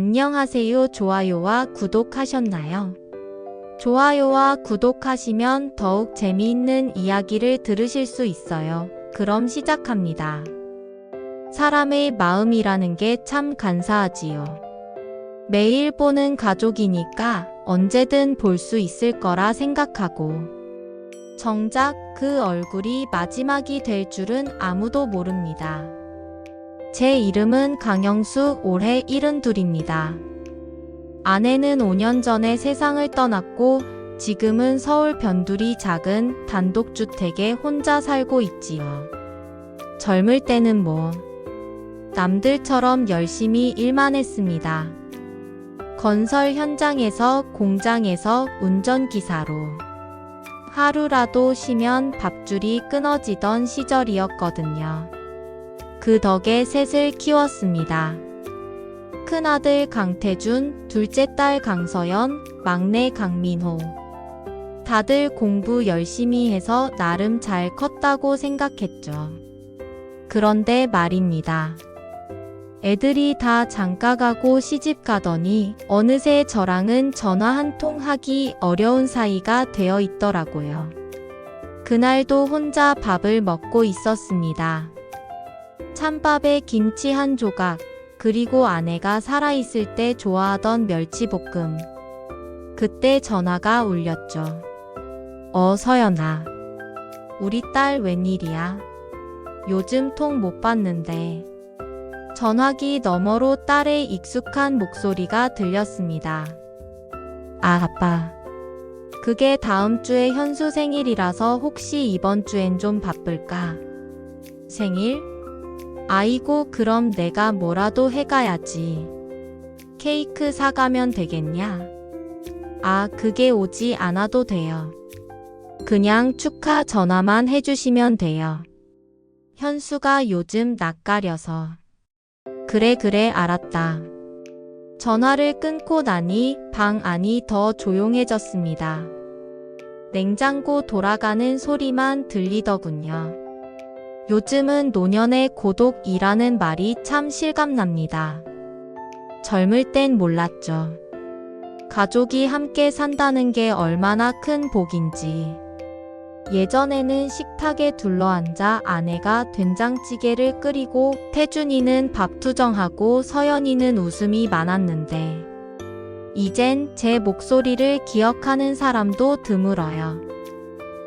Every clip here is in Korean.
안녕하세요. 좋아요와 구독하셨나요? 좋아요와 구독하시면 더욱 재미있는 이야기를 들으실 수 있어요. 그럼 시작합니다. 사람의 마음이라는 게 참 간사하지요. 매일 보는 가족이니까 언제든 볼 수 있을 거라 생각하고 정작 그 얼굴이 마지막이 될 줄은 아무도 모릅니다. 제 이름은 강영수 올해 72입니다. 아내는 5년 전에 세상을 떠났고 지금은 서울 변두리 작은 단독주택에 혼자 살고 있지요. 젊을 때는 뭐 남들처럼 열심히 일만 했습니다. 건설 현장에서 공장에서 운전기사로 하루라도 쉬면 밥줄이 끊어지던 시절이었거든요. 그 덕에 셋을 키웠습니다. 큰아들 강태준, 둘째 딸 강서연, 막내 강민호. 다들 공부 열심히 해서 나름 잘 컸다고 생각했죠. 그런데 말입니다. 애들이 다 장가 가고 시집 가더니 어느새 저랑은 전화 한 통 하기 어려운 사이가 되어 있더라고요. 그날도 혼자 밥을 먹고 있었습니다. 찬밥에 김치 한 조각, 그리고 아내가 살아있을 때 좋아하던 멸치볶음. 그때 전화가 울렸죠. 어, 서연아. 우리 딸 웬일이야? 요즘 통못 봤는데. 전화기 너머로 딸의 익숙한 목소리가 들렸습니다. 아, 아빠. 그게 다음 주에 현수 생일이라서 혹시 이번 주엔 좀 바쁠까? 생일? 아이고, 그럼 내가 뭐라도 해가야지. 케이크 사가면 되겠냐? 아, 그게 오지 않아도 돼요. 그냥 축하 전화만 해주시면 돼요. 현수가 요즘 낯가려서. 그래, 그래, 알았다. 전화를 끊고 나니 방 안이 더 조용해졌습니다. 냉장고 돌아가는 소리만 들리더군요. 요즘은 노년의 고독이라는 말이 참 실감납니다. 젊을 땐 몰랐죠. 가족이 함께 산다는 게 얼마나 큰 복인지. 예전에는 식탁에 둘러앉아 아내가 된장찌개를 끓이고 태준이는 밥투정하고 서연이는 웃음이 많았는데 이젠 제 목소리를 기억하는 사람도 드물어요.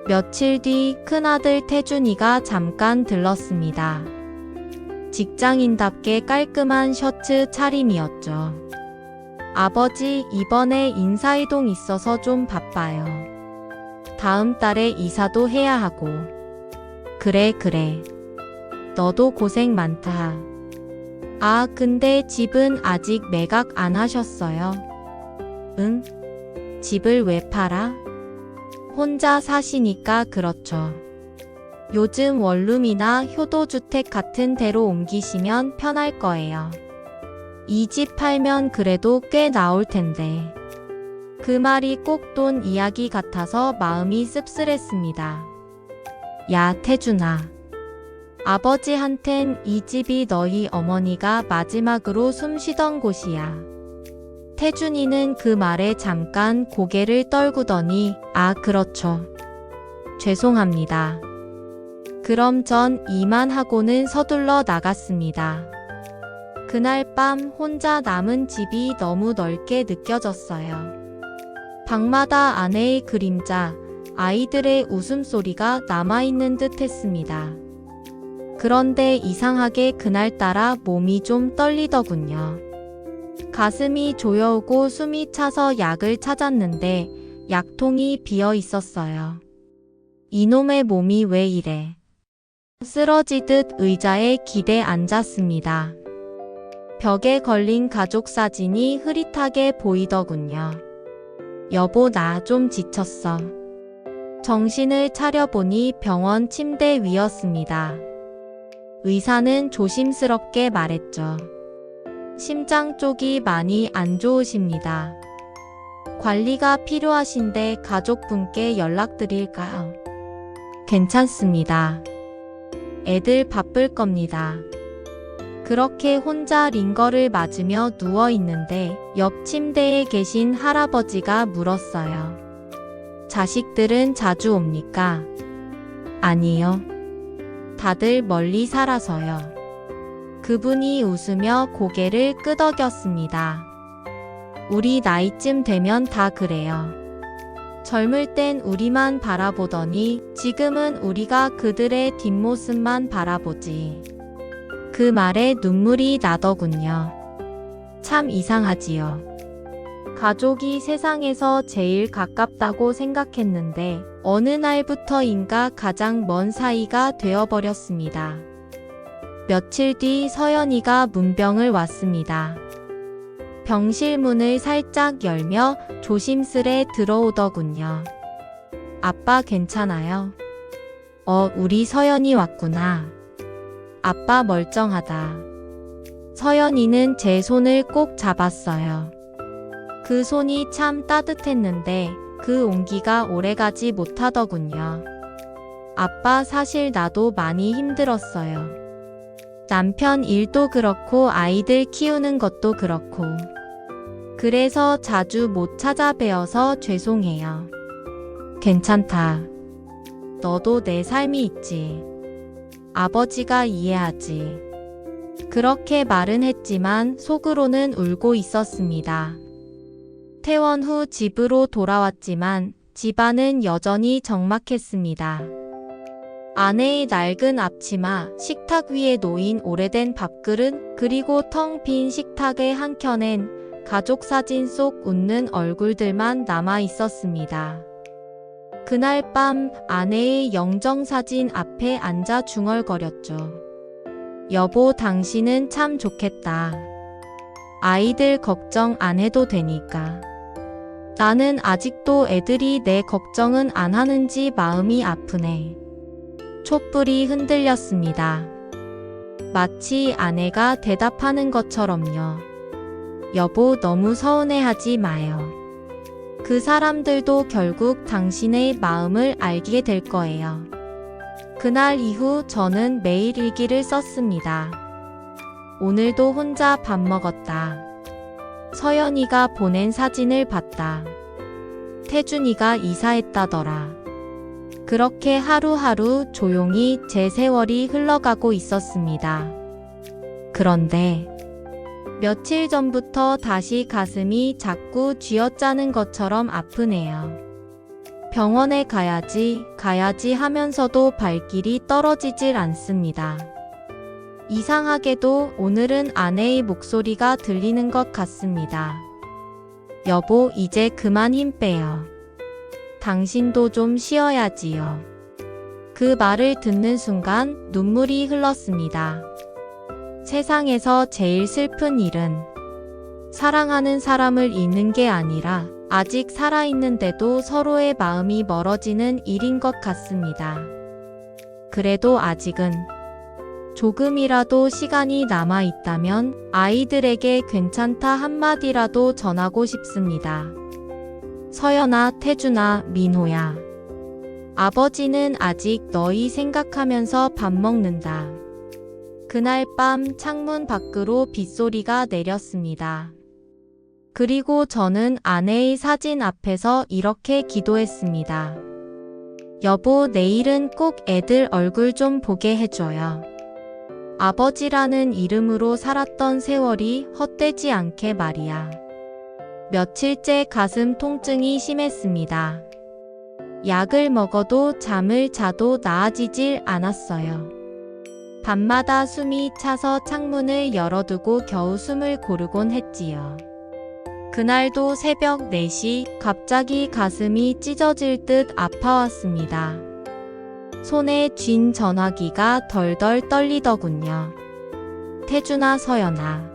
며칠 뒤 큰아들 태준이가 잠깐 들렀습니다. 직장인답게 깔끔한 셔츠 차림이었죠. 아버지 이번에 인사이동 있어서 좀 바빠요. 다음 달에 이사도 해야 하고. 그래, 그래. 너도 고생 많다. 아, 근데 집은 아직 매각 안 하셨어요? 응? 집을 왜 팔아? 혼자 사시니까 그렇죠. 요즘 원룸이나 효도주택 같은 데로 옮기시면 편할 거예요. 이 집 팔면 그래도 꽤 나올 텐데. 그 말이 꼭 돈 이야기 같아서 마음이 씁쓸했습니다. 야, 태준아. 아버지한텐 이 집이 너희 어머니가 마지막으로 숨 쉬던 곳이야. 태준이는 그 말에 잠깐 고개를 떨구더니, 아, 그렇죠. 죄송합니다. 그럼 전 이만 하고는 서둘러 나갔습니다. 그날 밤 혼자 남은 집이 너무 넓게 느껴졌어요. 방마다 아내의 그림자, 아이들의 웃음소리가 남아있는 듯 했습니다. 그런데 이상하게 그날따라 몸이 좀 떨리더군요. 가슴이 조여오고 숨이 차서 약을 찾았는데 약통이 비어 있었어요. 이놈의 몸이 왜 이래? 쓰러지듯 의자에 기대 앉았습니다. 벽에 걸린 가족 사진이 흐릿하게 보이더군요. 여보, 나 좀 지쳤어. 정신을 차려보니 병원 침대 위였습니다. 의사는 조심스럽게 말했죠. 심장 쪽이 많이 안 좋으십니다. 관리가 필요하신데 가족분께 연락드릴까요? 괜찮습니다. 애들 바쁠 겁니다. 그렇게 혼자 링거를 맞으며 누워 있는데 옆 침대에 계신 할아버지가 물었어요. 자식들은 자주 옵니까? 아니요. 다들 멀리 살아서요. 그분이 웃으며 고개를 끄덕였습니다. 우리 나이쯤 되면 다 그래요. 젊을 땐 우리만 바라보더니 지금은 우리가 그들의 뒷모습만 바라보지. 그 말에 눈물이 나더군요. 참 이상하지요. 가족이 세상에서 제일 가깝다고 생각했는데 어느 날부터인가 가장 먼 사이가 되어버렸습니다. 며칠 뒤 서연이가 문병을 왔습니다. 병실 문을 살짝 열며 조심스레 들어오더군요. 아빠 괜찮아요? 어, 우리 서연이 왔구나. 아빠 멀쩡하다. 서연이는 제 손을 꼭 잡았어요. 그 손이 참 따뜻했는데 그 온기가 오래가지 못하더군요. 아빠 사실 나도 많이 힘들었어요. 남편 일도 그렇고 아이들 키우는 것도 그렇고. 그래서 자주 못 찾아뵈어서 죄송해요. 괜찮다. 너도 내 삶이 있지. 아버지가 이해하지. 그렇게 말은 했지만 속으로는 울고 있었습니다. 퇴원 후 집으로 돌아왔지만 집안은 여전히 적막했습니다. 아내의 낡은 앞치마, 식탁 위에 놓인 오래된 밥그릇, 그리고 텅 빈 식탁의 한켠엔 가족 사진 속 웃는 얼굴들만 남아 있었습니다. 그날 밤 아내의 영정사진 앞에 앉아 중얼거렸죠. 여보, 당신은 참 좋겠다. 아이들 걱정 안 해도 되니까. 나는 아직도 애들이 내 걱정은 안 하는지 마음이 아프네. 촛불이 흔들렸습니다. 마치 아내가 대답하는 것처럼요. 여보, 너무 서운해하지 마요. 그 사람들도 결국 당신의 마음을 알게 될 거예요. 그날 이후 저는 매일 일기를 썼습니다. 오늘도 혼자 밥 먹었다. 서연이가 보낸 사진을 봤다. 태준이가 이사했다더라. 그렇게 하루하루 조용히 제 세월이 흘러가고 있었습니다. 그런데 며칠 전부터 다시 가슴이 자꾸 쥐어짜는 것처럼 아프네요. 병원에 가야지, 가야지 하면서도 발길이 떨어지질 않습니다. 이상하게도 오늘은 아내의 목소리가 들리는 것 같습니다. 여보, 이제 그만 힘 빼요. 당신도 좀 쉬어야지요. 그 말을 듣는 순간 눈물이 흘렀습니다. 세상에서 제일 슬픈 일은 사랑하는 사람을 잃는 게 아니라 아직 살아있는데도 서로의 마음이 멀어지는 일인 것 같습니다. 그래도 아직은 조금이라도 시간이 남아 있다면 아이들에게 괜찮다 한마디라도 전하고 싶습니다. 서연아, 태준아, 민호야. 아버지는 아직 너희 생각하면서 밥 먹는다. 그날 밤 창문 밖으로 빗소리가 내렸습니다. 그리고 저는 아내의 사진 앞에서 이렇게 기도했습니다. 여보, 내일은 꼭 애들 얼굴 좀 보게 해줘요. 아버지라는 이름으로 살았던 세월이 헛되지 않게 말이야. 며칠째 가슴 통증이 심했습니다. 약을 먹어도 잠을 자도 나아지질 않았어요. 밤마다 숨이 차서 창문을 열어두고 겨우 숨을 고르곤 했지요. 그날도 새벽 4시 갑자기 가슴이 찢어질 듯 아파왔습니다. 손에 쥔 전화기가 덜덜 떨리더군요. 태준아 서연아.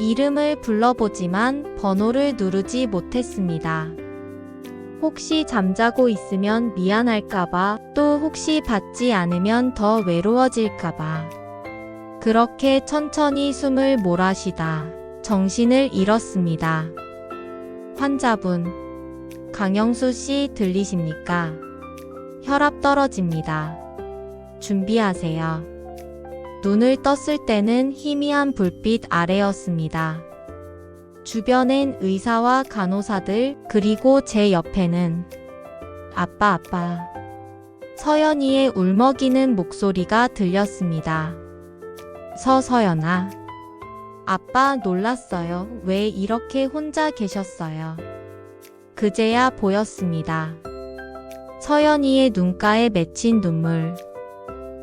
이름을 불러보지만 번호를 누르지 못했습니다. 혹시 잠자고 있으면 미안할까봐 또 혹시 받지 않으면 더 외로워질까봐. 그렇게 천천히 숨을 몰아쉬다 정신을 잃었습니다. 환자분, 강영수 씨 들리십니까? 혈압 떨어집니다. 준비하세요. 눈을 떴을 때는 희미한 불빛 아래였습니다. 주변엔 의사와 간호사들, 그리고 제 옆에는 아빠, 아빠. 서연이의 울먹이는 목소리가 들렸습니다. 서서연아. 아빠 놀랐어요. 왜 이렇게 혼자 계셨어요? 그제야 보였습니다. 서연이의 눈가에 맺힌 눈물.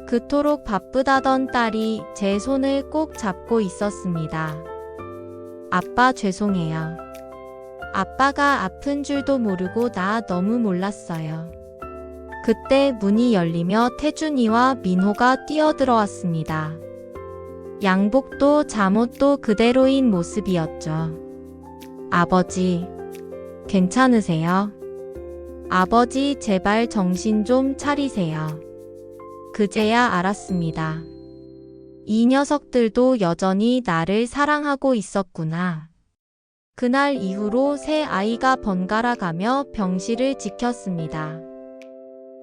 그토록 바쁘다던 딸이 제 손을 꼭 잡고 있었습니다. 아빠 죄송해요. 아빠가 아픈 줄도 모르고 나 너무 몰랐어요. 그때 문이 열리며 태준이와 민호가 뛰어들어왔습니다. 양복도 잠옷도 그대로인 모습이었죠. 아버지, 괜찮으세요? 아버지, 제발 정신 좀 차리세요. 그제야 알았습니다. 이 녀석들도 여전히 나를 사랑하고 있었구나. 그날 이후로 새 아이가 번갈아 가며 병실을 지켰습니다.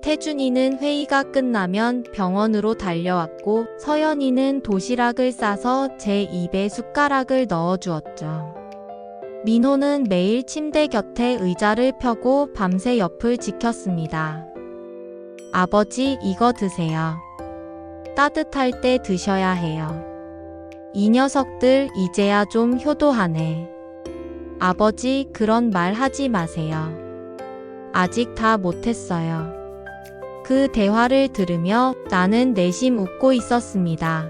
태준이는 회의가 끝나면 병원으로 달려왔고 서연이는 도시락을 싸서 제 입에 숟가락을 넣어주었죠. 민호는 매일 침대 곁에 의자를 펴고 밤새 옆을 지켰습니다. 아버지 이거 드세요. 따뜻할 때 드셔야 해요. 이 녀석들 이제야 좀 효도하네. 아버지 그런 말 하지 마세요. 아직 다 못했어요. 그 대화를 들으며 나는 내심 웃고 있었습니다.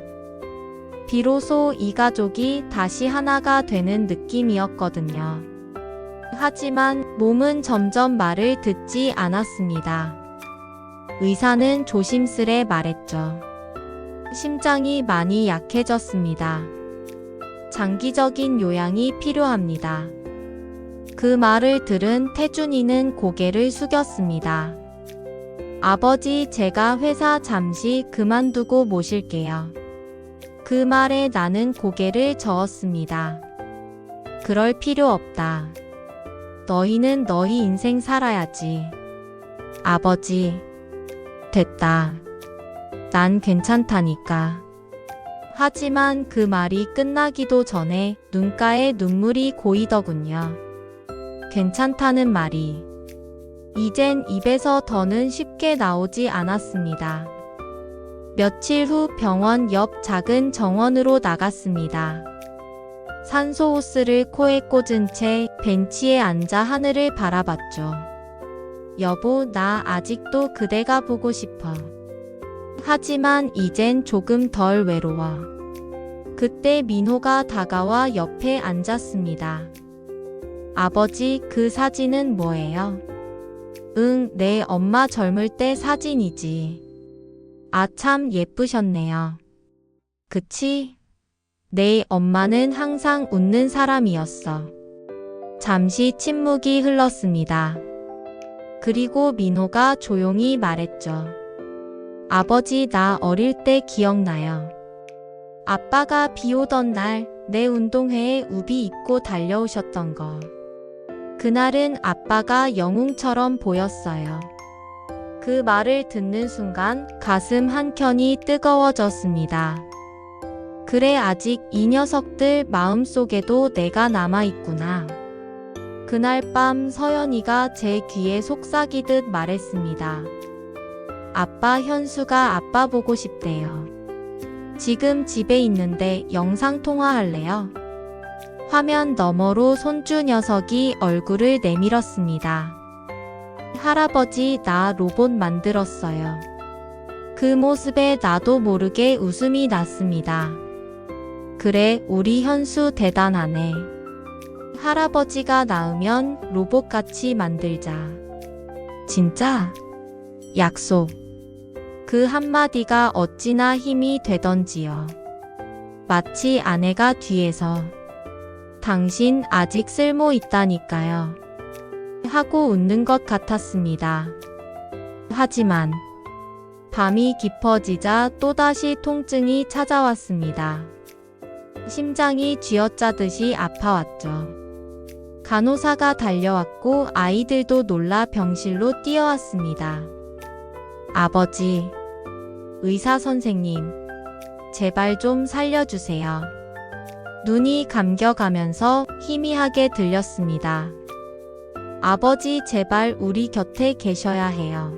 비로소 이 가족이 다시 하나가 되는 느낌이었거든요. 하지만 몸은 점점 말을 듣지 않았습니다. 의사는 조심스레 말했죠. 심장이 많이 약해졌습니다. 장기적인 요양이 필요합니다. 그 말을 들은 태준이는 고개를 숙였습니다. 아버지, 제가 회사 잠시 그만두고 모실게요. 그 말에 나는 고개를 저었습니다. 그럴 필요 없다. 너희는 너희 인생 살아야지. 아버지, 됐다. 난 괜찮다니까. 하지만 그 말이 끝나기도 전에 눈가에 눈물이 고이더군요. 괜찮다는 말이 이젠 입에서 더는 쉽게 나오지 않았습니다. 며칠 후 병원 옆 작은 정원으로 나갔습니다. 산소 호스를 코에 꽂은 채 벤치에 앉아 하늘을 바라봤죠. 여보, 나 아직도 그대가 보고 싶어. 하지만 이젠 조금 덜 외로워. 그때 민호가 다가와 옆에 앉았습니다. 아버지, 그 사진은 뭐예요? 응, 내 엄마 젊을 때 사진이지. 아, 참 예쁘셨네요. 그치? 내 엄마는 항상 웃는 사람이었어. 잠시 침묵이 흘렀습니다. 그리고 민호가 조용히 말했죠. 아버지, 나 어릴 때 기억나요. 아빠가 비 오던 날 내 운동회에 우비 입고 달려오셨던 거. 그날은 아빠가 영웅처럼 보였어요. 그 말을 듣는 순간 가슴 한켠이 뜨거워졌습니다. 그래, 아직 이 녀석들 마음속에도 내가 남아있구나. 그날 밤 서연이가 제 귀에 속삭이듯 말했습니다. 아빠 현수가 아빠 보고 싶대요. 지금 집에 있는데 영상 통화할래요? 화면 너머로 손주 녀석이 얼굴을 내밀었습니다. 할아버지, 나 로봇 만들었어요. 그 모습에 나도 모르게 웃음이 났습니다. 그래, 우리 현수 대단하네. 할아버지가 낳으면 로봇같이 만들자. 진짜? 약속. 그 한마디가 어찌나 힘이 되던지요. 마치 아내가 뒤에서 당신 아직 쓸모 있다니까요. 하고 웃는 것 같았습니다. 하지만 밤이 깊어지자 또다시 통증이 찾아왔습니다. 심장이 쥐어짜듯이 아파왔죠. 간호사가 달려왔고 아이들도 놀라 병실로 뛰어왔습니다. 아버지, 의사 선생님, 제발 좀 살려주세요. 눈이 감겨가면서 희미하게 들렸습니다. 아버지 제발 우리 곁에 계셔야 해요.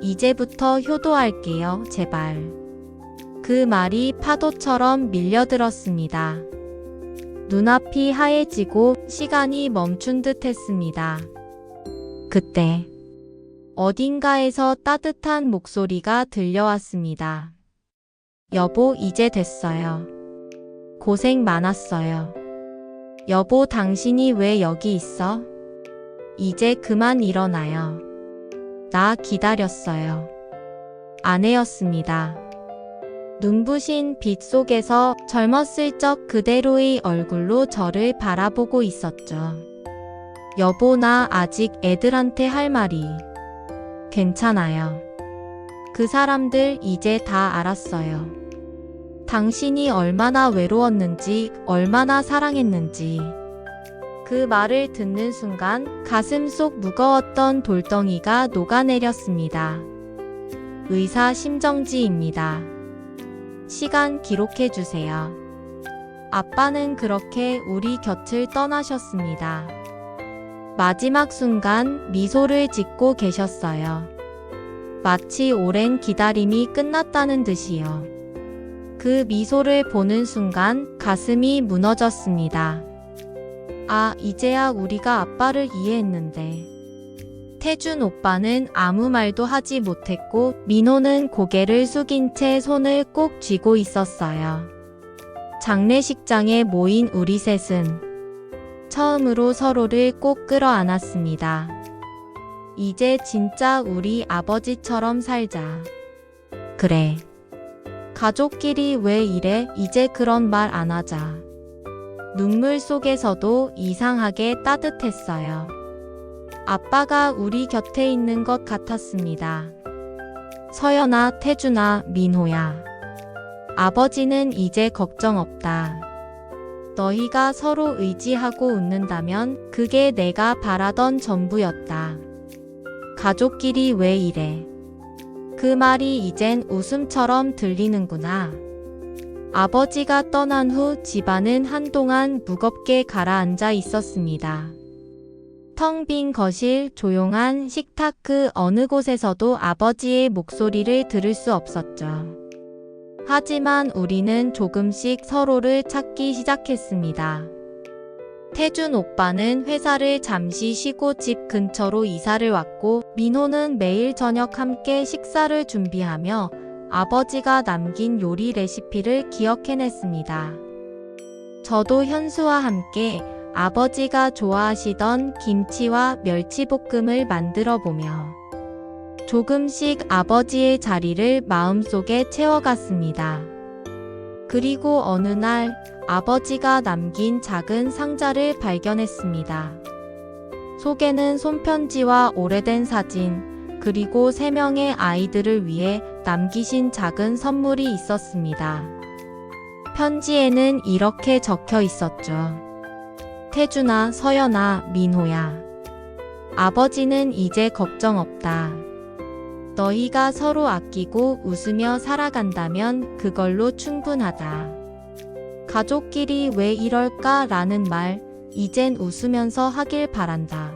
이제부터 효도할게요, 제발. 그 말이 파도처럼 밀려들었습니다. 눈앞이 하얘지고 시간이 멈춘 듯 했습니다. 그때 어딘가에서 따뜻한 목소리가 들려왔습니다. 여보, 이제 됐어요. 고생 많았어요. 여보, 당신이 왜 여기 있어? 이제 그만 일어나요. 나 기다렸어요. 아내였습니다. 눈부신 빛 속에서 젊었을 적 그대로의 얼굴로 저를 바라보고 있었죠. 여보, 나 아직 애들한테 할 말이 괜찮아요. 그 사람들 이제 다 알았어요. 당신이 얼마나 외로웠는지, 얼마나 사랑했는지. 그 말을 듣는 순간 가슴 속 무거웠던 돌덩이가 녹아내렸습니다. 의사 심정지입니다. 시간 기록해 주세요. 아빠는 그렇게 우리 곁을 떠나셨습니다. 마지막 순간 미소를 짓고 계셨어요. 마치 오랜 기다림이 끝났다는 듯이요. 그 미소를 보는 순간 가슴이 무너졌습니다. 아, 이제야 우리가 아빠를 이해했는데. 태준 오빠는 아무 말도 하지 못했고 민호는 고개를 숙인 채 손을 꼭 쥐고 있었어요. 장례식장에 모인 우리 셋은 처음으로 서로를 꼭 끌어안았습니다. 이제 진짜 우리 아버지처럼 살자. 그래. 가족끼리 왜 이래? 이제 그런 말 안 하자. 눈물 속에서도 이상하게 따뜻했어요. 아빠가 우리 곁에 있는 것 같았습니다. 서연아, 태준아, 민호야. 아버지는 이제 걱정 없다. 너희가 서로 의지하고 웃는다면 그게 내가 바라던 전부였다. 가족끼리 왜 이래? 그 말이 이젠 웃음처럼 들리는구나. 아버지가 떠난 후 집안은 한동안 무겁게 가라앉아 있었습니다. 텅 빈 거실, 조용한 식탁 그 어느 곳에서도 아버지의 목소리를 들을 수 없었죠. 하지만 우리는 조금씩 서로를 찾기 시작했습니다. 태준 오빠는 회사를 잠시 쉬고 집 근처로 이사를 왔고 민호는 매일 저녁 함께 식사를 준비하며 아버지가 남긴 요리 레시피를 기억해냈습니다. 저도 현수와 함께 아버지가 좋아하시던 김치와 멸치볶음을 만들어 보며 조금씩 아버지의 자리를 마음속에 채워갔습니다. 그리고 어느 날 아버지가 남긴 작은 상자를 발견했습니다. 속에는 손편지와 오래된 사진, 그리고 세 명의 아이들을 위해 남기신 작은 선물이 있었습니다. 편지에는 이렇게 적혀 있었죠. 태준아, 서연아, 민호야. 아버지는 이제 걱정 없다. 너희가 서로 아끼고 웃으며 살아간다면 그걸로 충분하다. 가족끼리 왜 이럴까 라는 말, 이젠 웃으면서 하길 바란다.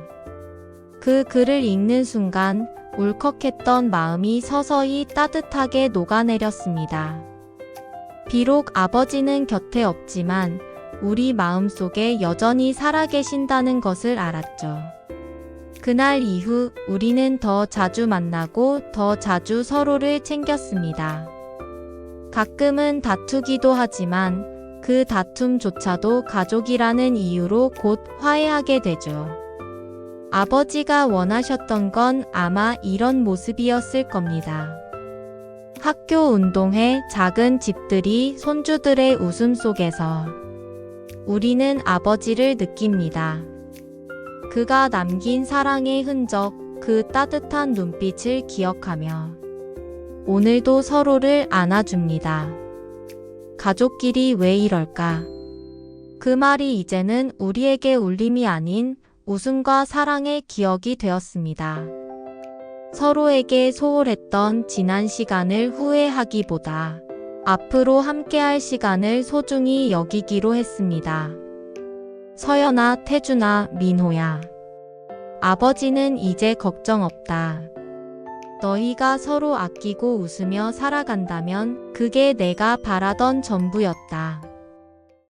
그 글을 읽는 순간 울컥했던 마음이 서서히 따뜻하게 녹아내렸습니다. 비록 아버지는 곁에 없지만 우리 마음 속에 여전히 살아계신다는 것을 알았죠. 그날 이후 우리는 더 자주 만나고 더 자주 서로를 챙겼습니다. 가끔은 다투기도 하지만 그 다툼조차도 가족이라는 이유로 곧 화해하게 되죠. 아버지가 원하셨던 건 아마 이런 모습이었을 겁니다. 학교 운동회 작은 집들이 손주들의 웃음 속에서 우리는 아버지를 느낍니다. 그가 남긴 사랑의 흔적, 그 따뜻한 눈빛을 기억하며 오늘도 서로를 안아줍니다. 가족끼리 왜 이럴까? 그 말이 이제는 우리에게 울림이 아닌 웃음과 사랑의 기억이 되었습니다. 서로에게 소홀했던 지난 시간을 후회하기보다 앞으로 함께할 시간을 소중히 여기기로 했습니다. 서연아, 태준아, 민호야. 아버지는 이제 걱정 없다. 너희가 서로 아끼고 웃으며 살아간다면 그게 내가 바라던 전부였다.